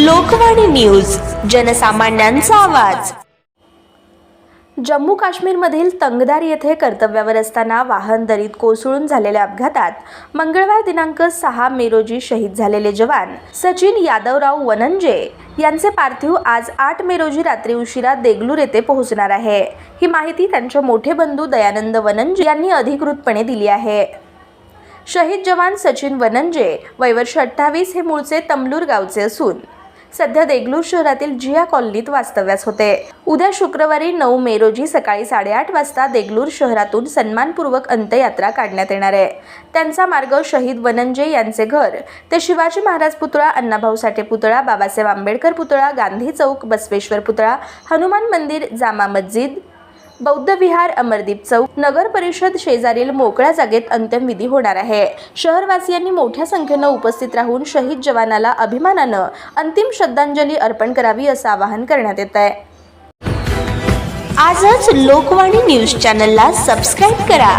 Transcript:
Lokvani news जनसामान्यांचा आवाज. जम्मू काश्मीरमधील तंगदार येथे कर्तव्यावर असताना वाहन दरीत कोसळून झालेल्या अपघातात मंगळवार दिनांक सहा मे रोजी शहीद झालेले जवान सचिन यादवराव वनंजे यांचे पार्थिव आज आठ मे रोजी रात्री उशिरा देगलूर येथे पोहोचणार आहे. ही माहिती त्यांचे मोठे बंधू दयानंद वनंजे यांनी अधिकृतपणे दिली आहे. शहीद जवान सचिन वनंजे वयवर्ष अठ्ठावीस हे मूळचे तमलूर गावचे असून सध्या देगलूर शहरातील जिया कॉलनीत वास्तव्यास होते. उद्या शुक्रवारी नऊ मे रोजी सकाळी साडेआठ वाजता देगलूर शहरातून सन्मानपूर्वक अंत्ययात्रा काढण्यात येणार आहे. त्यांचा मार्ग शहीद वनंजे यांचे घर. ते शिवाजी महाराज पुतळा अण्णाभाऊ साठे पुतळा बाबासाहेब आंबेडकर पुतळा गांधी चौक बसवेश्वर पुतळा हनुमान मंदिर जामा मस्जिद बौद्ध विहार अमरदीप चौक नगर परिषद शेजारील मोकळ्या जागेत अंत्यविधी होणार आहे. शहरवासियांनी मोठ्या संख्येनं उपस्थित राहून शहीद जवानाला अभिमानानं अंतिम श्रद्धांजली अर्पण करावी असं आवाहन करण्यात येत आहे. आजच लोकवाणी न्यूज चॅनलला सबस्क्राईब करा.